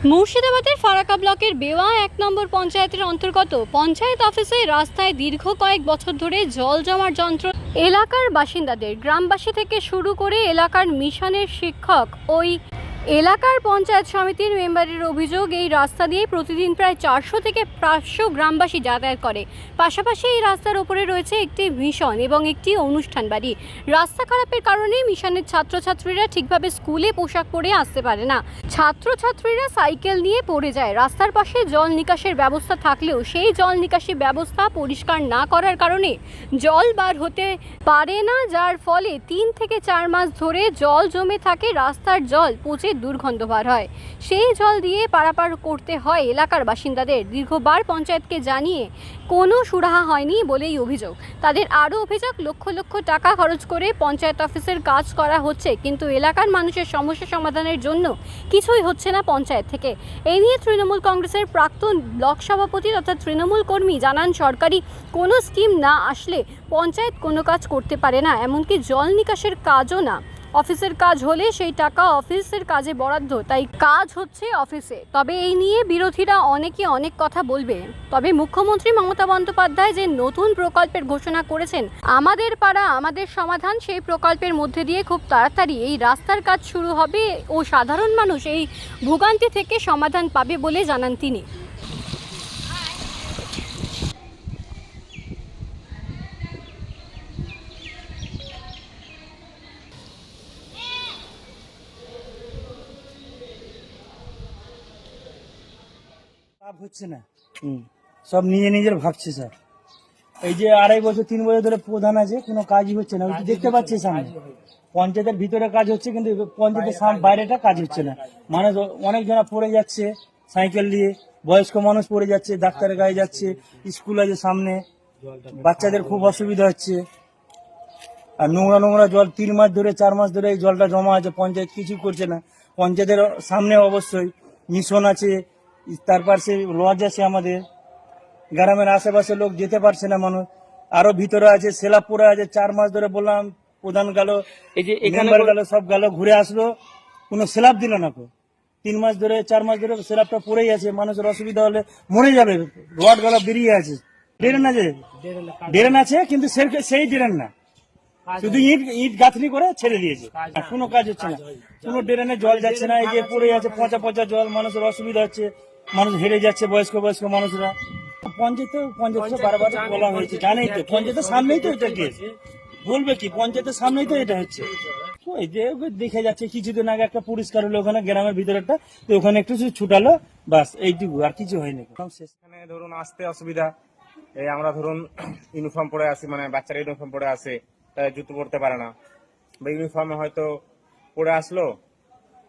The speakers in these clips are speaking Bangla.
মুর্শিদাবাদের ফারাকা ব্লকের বেওয়া এক নম্বর পঞ্চায়েতের অন্তর্গত পঞ্চায়েত অফিসে রাস্তায় দীর্ঘ কয়েক বছর ধরে জল জমার যন্ত্র এলাকার বাসিন্দাদের গ্রামবাসী থেকে শুরু করে এলাকার মিশনের শিক্ষক ওই এলাকার পঞ্চায়েত সমিতির মেম্বারের অভিযোগ, এই রাস্তা দিয়ে প্রতিদিন প্রায় চারশো থেকে পাঁচশো গ্রামবাসী যাতায়াত করে। পাশাপাশি এই রাস্তার ওপরে রয়েছে একটি মিশন এবং একটি অনুষ্ঠান বাড়ি। রাস্তা খারাপের কারণে মিশনের ছাত্রছাত্রীরা ঠিকভাবে স্কুলে পোশাক পরে আসতে পারে না। ছাত্রছাত্রীরা সাইকেল নিয়ে পড়ে যায়। রাস্তার পাশে জল নিকাশের ব্যবস্থা থাকলেও সেই জল নিকাশি ব্যবস্থা পরিষ্কার না করার কারণে জল বার হতে পারে না, যার ফলে তিন থেকে চার মাস ধরে জল জমে থাকে রাস্তার জল, পচে দুর্গন্ধ বার হয়। সেই জল দিয়ে পারাপার করতে হয় এলাকার বাসিন্দাদের। দীর্ঘবার পঞ্চায়েতকে জানিয়ে কোনো সুরাহা হয়নি বলেই অভিযোগ। তাদের আরও অভিযোগ, লক্ষ লক্ষ টাকা খরচ করে পঞ্চায়েত অফিসের কাজ করা হচ্ছে, কিন্তু এলাকার মানুষের সমস্যা সমাধানের জন্য কিছুই হচ্ছে না পঞ্চায়েত থেকে। এই নিয়ে তৃণমূল কংগ্রেসের প্রাক্তন ব্লক সভাপতি তথা তৃণমূল কর্মী জানান, সরকারি কোনো স্কিম না আসলে পঞ্চায়েত কোনো কাজ করতে পারে না, এমনকি জল নিকাশের কাজও না। অফিসের কাজ হলে সেই টাকা অফিসের কাজে বরাদ্দ, তাই কাজ হচ্ছে অফিসে। তবে এই নিয়ে বিরোধীরা অনেকে অনেক কথা বলবে। তবে মুখ্যমন্ত্রী মমতা বন্দ্যোপাধ্যায় যে নতুন প্রকল্পের ঘোষণা করেছেন, আমাদের পাড়া, আমাদের সমাধান, সেই প্রকল্পের মধ্যে দিয়ে খুব তাড়াতাড়ি এই রাস্তার কাজ শুরু হবে ও সাধারণ মানুষ এই ভোগান্তি থেকে সমাধান পাবে বলে জানান তিনি। লাভ হচ্ছে না। সব নিজে নিজের ভাবছে স্যার। এই যে আড়াই বছর তিন বছর ধরে প্রধান আছে কোনো কাজই হচ্ছে না। দেখতে পাচ্ছি সামনে। পঞ্চায়েতের ভিতরে কাজ হচ্ছে কিন্তু পঞ্চায়েতের বাইরেটা কাজ হচ্ছে না। মানুষ অনেক জনা পড়ে যাচ্ছে সাইকেল দিয়ে বয়স্ক মানুষ পড়ে যাচ্ছে ডাক্তারের গায়ে যাচ্ছে স্কুল আছে সামনে। বাচ্চাদের খুব অসুবিধা হচ্ছে। আর নোংরা নোংরা জল তিন মাস ধরে চার মাস ধরে এই জলটা জমা আছে পঞ্চায়েত কিছু করছে না। পঞ্চায়েতের সামনে অবশ্যই মিশন আছে তারপর সে লজ আছে আমাদের। গ্রামের আশেপাশে লোক যেতে পারছে না মানুষ। আরও ভিতরে আছে সেলাপুরে আছে চার মাস ধরে বললাম প্রধান গেল এই যে এখানে গেল সব গেল ঘুরে আসলো। কোনো সেলাপ দিল না কো তিন মাস ধরে চার মাস ধরে সেলাপটা পড়েই আছে মানুষের অসুবিধা হলে মরে যাবে। রড গলা বেরিয়ে আছে। ড্রেন আছে? ড্রেন আছে কিন্তু সেই ড্রেন না। শুধু ইট ইট গাঁথনি করে ছেড়ে দিয়েছে। কোনো কাজ হচ্ছে না। কোনো ড্রেনে জল যাচ্ছে না এই যে পড়ে আছে পচা পচা জল মানুষের অসুবিধা হচ্ছে। মানুষ হেরে যাচ্ছে বয়স্ক বয়স্ক মানুষরা। পঞ্চায়েত পঞ্চায়েত বারবার বলা হয়েছে জানেই তো পঞ্চায়েতের সামনেই তো এটা কেস বলবে কি পঞ্চায়েতের সামনেই তো এটা হচ্ছে। ওই যে দেখে যাচ্ছে কিছুদিন আগে একটা পরিষ্কার হলো ওখানে গ্রামের ভিতরে একটা তো ওখানে একটু শুধু ছুটালো বাস এইটুকু আর কিছু হয়নি। এখানে ধরুন আসতে অসুবিধা এই আমরা ধরুন ইউনিফর্ম পরে আসি মানে বাচ্চারা ইউনিফর্ম পরে আসে তাই জুতো পরতে পারে না। বা ইউনিফর্মে হয়তো পরে আসলো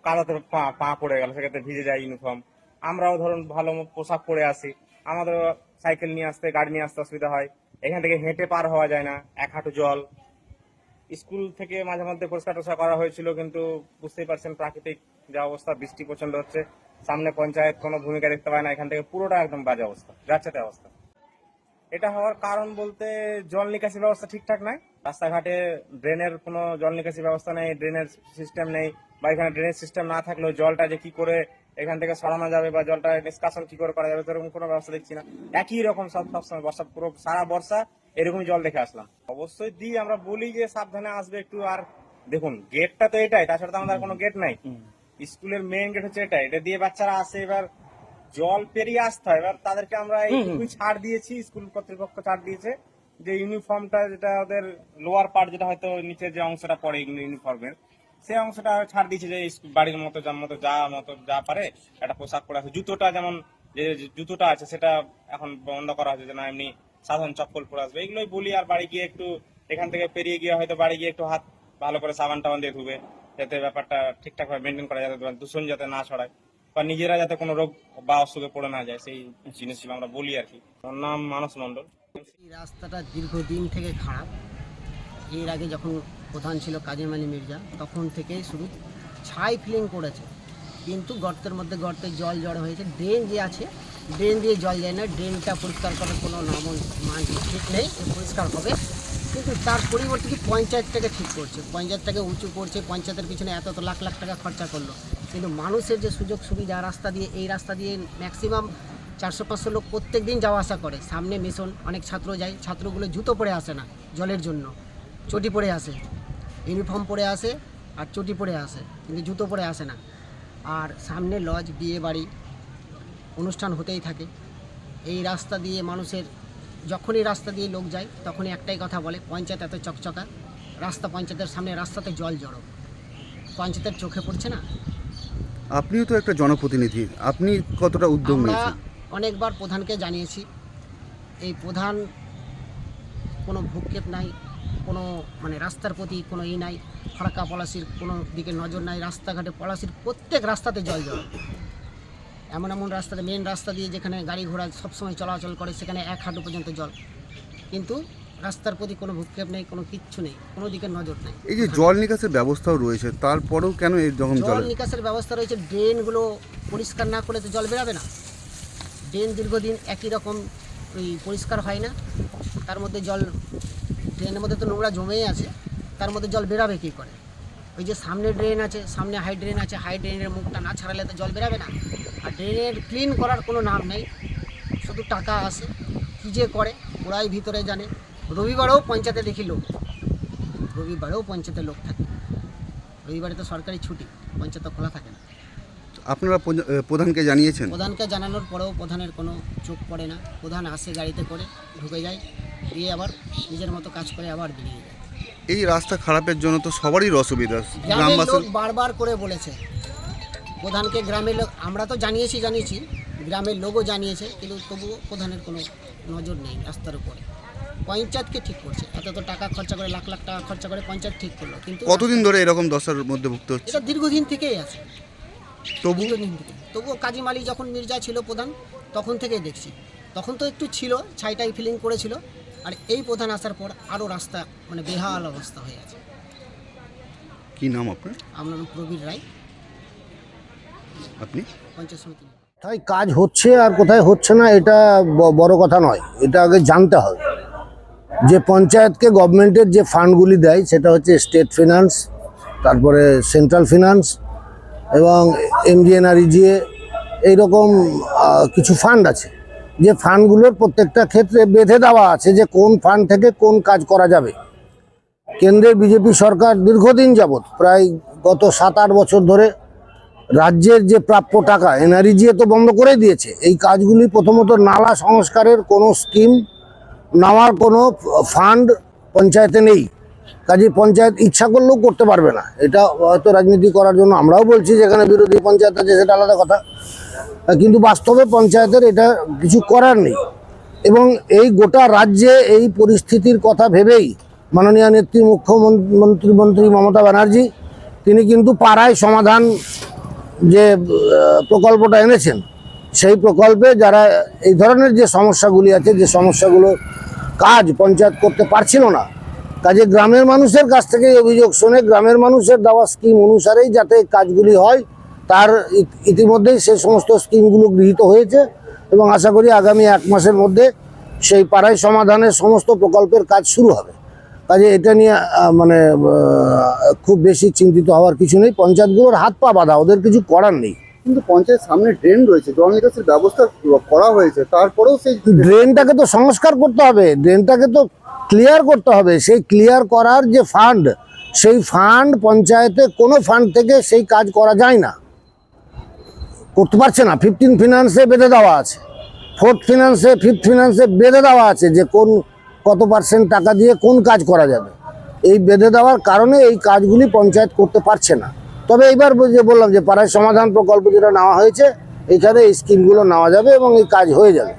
কাদাতে পা পা পড়ে গেল সেক্ষেত্রে ভিজে যায় ইউনিফর্ম আমরাও ধরুন ভালো পোশাক পরে আসি আমাদের সাইকেল নিয়ে আসতে, গাড়ি নিয়ে আসতে অসুবিধা হয়। এখান থেকে হেঁটে পার হওয়া যায় না, এক হাঁটু জল। স্কুল থেকে মাঝে মধ্যে পরিষ্কার টরিষ্কার করা হয়েছিল, কিন্তু বুঝতেই পারছেন প্রাকৃতিক যা অবস্থা, বৃষ্টি প্রচণ্ড হচ্ছে। সামনে পঞ্চায়েত কোনো ভূমিকা দেখতে পায় না, এখান থেকে পুরোটা একদম বাজে অবস্থা, যাচ্ছে অবস্থা। এটা হওয়ার কারণ বলতে জল নিকাশি ব্যবস্থা ঠিকঠাক নাই। রাস্তাঘাটে ড্রেনের কোনো জল নিকাশি ব্যবস্থা নেই, ড্রেনের সিস্টেম নেই, বা এখানে ড্রেনের সিস্টেম না থাকলেও জলটা যে কি করে এখান থেকে সরানো যাবে বা জলটা নিষ্কাশন কি করে করা যাবে সেরকম কোনো ব্যবস্থা দেখছি না। একই রকম সব সবসময় বর্ষা পুরো সারা বর্ষা এরকমই জল দেখে আসলাম। অবশ্যই দিই আমরা বলি যে সাবধানে আসবে একটু আর দেখুন গেটটা তো এটাই তাছাড়া তো আমাদের কোনো গেট নাই। স্কুলের মেইন গেট হচ্ছে এটা এটা দিয়ে বাচ্চারা আসে এবার জল পেরিয়ে আসতে হয়। এবার তাদেরকে আমরা এইটুকুই ছাড় দিয়েছি স্কুল কর্তৃপক্ষ ছাড় দিয়েছে যে ইউনিফর্মটা যেটা ওদের লোয়ার পার্ট যেটা হয়তো নিচের যে অংশটা পড়ে ইউনিফর্মের সেই অংশটা ছাড় দিয়েছে যে বাড়ির মতো, যার মতো, যা মতো, যা পারে, একটা পোশাক পরে আছে। জুতোটা যেমন, যে যে জুতোটা আছে, সেটা এখন বন্ধ করা হয়েছে যে না, এমনি সাধারণ চপ্পল পরে আসবে। এগুলোই বলি, আর বাড়ি গিয়ে একটু, এখান থেকে পেরিয়ে গিয়ে হয়তো বাড়ি গিয়ে একটু হাত ভালো করে সাবান টাবান দিয়ে ধুবে, যাতে ব্যাপারটা ঠিকঠাক ভাবে মেনটেন করা যাতে দূষণ যাতে না ছড়ায়, বা নিজেরা যাতে কোনো রোগ বা অসুখে পড়ে না যায়, সেই জিনিসগুলো আমরা বলি আর কি। আমার নাম মানস মন্ডল এই রাস্তাটা দীর্ঘদিন থেকে খারাপ। এর আগে যখন প্রধান ছিল কাজী মির্জা, তখন থেকে শুধু ছাই ফিলিং করেছে। কিন্তু গর্তের মধ্যে গর্তে জল জড়ো হয়েছে, ড্রেন যে আছে, ড্রেন দিয়ে জল যায় না, ড্রেনটা পরিষ্কার করার কোনো নাম মান ঠিক নেই পরিষ্কার হবে। কিন্তু তার পরিবর্তে কি পঞ্চায়েতটাকে ঠিক করছে? পঞ্চায়েতটাকে উঁচু করছে, পঞ্চায়েতের পিছনে এত এত লাখ লাখ টাকা খরচা করল। কিন্তু মানুষের যে সুযোগ সুবিধা, রাস্তা দিয়ে, এই রাস্তা দিয়ে ম্যাক্সিমাম চারশো পাঁচশো লোক প্রত্যেক দিন যাওয়া আসা করে। সামনে মিশন অনেক ছাত্র যায়, ছাত্রগুলো জুতো পরে আসে না, জলের জন্য, চটি পরে আসে। ইউনিফর্ম পরে আসে আর চটি পরে আসে কিন্তু জুতো পরে আসে না। আর সামনে লজ বিয়ে বাড়ি অনুষ্ঠান হতেই থাকে। এই রাস্তা দিয়ে মানুষের যখনই রাস্তা দিয়ে লোক যায় তখনই একটাই কথা বলে পঞ্চায়েত এত চকচকা রাস্তা পঞ্চায়েতের সামনে রাস্তাতে জল জড়ো। পঞ্চায়েতের চোখে পড়ছে না? আপনিও তো একটা জনপ্রতিনিধি আপনি কতটা উদ্যোগ নিয়েছেন? অনেকবার প্রধানকে জানিয়েছি এই প্রধান কোনো ভূক্ষেপ নাই কোনো মানে রাস্তার প্রতি কোনো ই নাই ফারাক্কা পলাশির কোনো দিকে নজর নাই রাস্তাঘাটে পলাশির প্রত্যেক রাস্তাতে জল জল এমন এমন রাস্তাতে মেন রাস্তা দিয়ে যেখানে গাড়ি ঘোড়া সবসময় চলাচল করে সেখানে এক হাঁটু পর্যন্ত জল। কিন্তু রাস্তার প্রতি কোনো ভূক্ষেপ নেই কোনো কিচ্ছু নেই কোনো দিকে নজর নেই। এই যে জল নিকাশের ব্যবস্থাও রয়েছে তারপরেও কেন এই রকম জল জল? নিকাশের ব্যবস্থা রয়েছে ড্রেনগুলো পরিষ্কার না করলে তো জল বেরাবে না। ড্রেন দীর্ঘদিন একই রকম ওই পরিষ্কার হয় না। তার মধ্যে জল ড্রেনের মধ্যে তো নোংরা জমেই আছে তার মধ্যে জল বেরাবে কী করে? ওই যে সামনে ড্রেন আছে সামনে হাই ড্রেন আছে হাই ড্রেনের মুখটা না ছাড়ালে তো জল বেরাবে না। আর ড্রেনের ক্লিন করার কোনো নাম নেই শুধু টাকা আসে কী যে করে ওরাই ভিতরে জানে। রবিবারেও পঞ্চায়েতে দেখি লোক। রবিবারেও পঞ্চায়েতে লোক থাকে। রবিবারে তো সরকারি ছুটি পঞ্চায়েত তো খোলা থাকে না। আপনারা প্রধানকে জানিয়েছেন? প্রধানকে জানানোর পরেও প্রধানের কোনো চোখ পড়ে না। প্রধান আসে গাড়িতে করে ঢুকে যায়। দিয়ে আবার নিজের মতো কাজ করে আবার বেরিয়ে যায়। এই রাস্তা খারাপের জন্য তো সবারই অসুবিধা গ্রামের গ্রামবাসী লোক বারবার করে বলেছে। প্রধানকে গ্রামের লোক আমরা তো জানিয়েছি জানিয়েছি গ্রামের লোকও জানিয়েছে কিন্তু তবুও প্রধানের কোনো নজর নেই রাস্তার উপরে। পঞ্চায়েতকে ঠিক করছে এত তো টাকা খরচা করে লাখ লাখ টাকা খরচা করে পঞ্চায়েত ঠিক করল কিন্তু কতদিন ধরে এরকম দশার মধ্যে ভুগতে হচ্ছে? এটা দীর্ঘদিন থেকেই আছে। তবু তবুও কাজী মালিক যখন মির্জা ছিল প্রধান তখন থেকেই দেখছি। তখন তো একটু ছিল ছাইটাই ফিলিং করেছিল আর এই প্রধান আসার পর আরও রাস্তা মানে বেহাল অবস্থা হয়ে আছে কি নাম আপনার? আমার নাম প্রবীর রায়। আপনি? পঞ্চায়েত সমিতি। কোথায় কাজ হচ্ছে আর কোথায় হচ্ছে না এটা বড় কথা নয়। এটা আগে জানতে হবে। যে পঞ্চায়েতকে গভর্নমেন্টের যে ফান্ডগুলি দেয় সেটা হচ্ছে স্টেট ফিনান্স তারপরে সেন্ট্রাল ফিনান্স এবং এমজিএনআরইজিএ এইরকম কিছু ফান্ড আছে। যে ফান্ডগুলোর প্রত্যেকটা ক্ষেত্রে বেঁধে দেওয়া আছে যে কোন ফান্ড থেকে কোন কাজ করা যাবে। কেন্দ্রের বিজেপি সরকার দীর্ঘদিন যাবৎ, প্রায় গত সাত আট বছর ধরে রাজ্যের যে প্রাপ্য টাকা এনআরইজিএ তো বন্ধ করে দিয়েছে। এই কাজগুলি প্রথমত নালা সংস্কারের কোনো স্কিম নেওয়ার কোনো ফান্ড পঞ্চায়েতে নেই। কাজে পঞ্চায়েত ইচ্ছা করলেও করতে পারবে না। এটা হয়তো রাজনীতি করার জন্য আমরাও বলছি, যেখানে বিরোধী পঞ্চায়েত আছে সেটা আলাদা কথা। কিন্তু বাস্তবে পঞ্চায়েতের এটা কিছু করার নেই। এবং এই গোটা রাজ্যে এই পরিস্থিতির কথা ভেবেই মাননীয় নেত্রী মুখ্যমন্ত্রী মন্ত্রী মমতা ব্যানার্জি, তিনি কিন্তু পাড়ায় সমাধান যে প্রকল্পটা এনেছেন, সেই প্রকল্পে যারা এই ধরনের যে সমস্যাগুলি আছে, যে সমস্যাগুলো কাজ পঞ্চায়েত করতে পারছিল না, কাজে গ্রামের মানুষের কাছ থেকে অভিযোগ শুনে গ্রামের মানুষের দেওয়া স্কিম অনুসারেই যাতে কাজগুলি হয় তার ইতিমধ্যেই সে সমস্ত স্কিমগুলো গৃহীত হয়েছে এবং আশা করি আগামী এক মাসের মধ্যে সেই পাড়ায় সমাধানের সমস্ত প্রকল্পের কাজ শুরু হবে। কাজে এটা নিয়ে মানে খুব বেশি চিন্তিত হওয়ার কিছু নেই। পঞ্চায়েতগুলোর হাত পা বাঁধা ওদের কিছু করার নেই। কিন্তু পঞ্চায়েত সামনে ড্রেন রয়েছে জল নিকাশের ব্যবস্থা করা হয়েছে তারপরেও সেই ড্রেনটাকে তো সংস্কার করতে হবে ড্রেনটাকে তো ক্লিয়ার করতে হবে। সেই ক্লিয়ার করার যে ফান্ড সেই ফান্ড পঞ্চায়েতে কোনো ফান্ড থেকে সেই কাজ করা যায় না। করতে পারছে না। ফিফটিন ফিনান্সে বেঁধে দেওয়া আছে। ফোর্থ ফিনান্সে ফিফথ ফিনান্সে বেঁধে দেওয়া আছে যে কোন, কত পার্সেন্ট টাকা দিয়ে কোন কাজ করা যাবে। এই বেঁধে দেওয়ার কারণে এই কাজগুলি পঞ্চায়েত করতে পারছে না। তবে এইবার যে বললাম যে পাড়ায় সমাধান প্রকল্প যেটা নেওয়া হয়েছে এখানে এই স্কিমগুলো নেওয়া যাবে এবং এই কাজ হয়ে যাবে।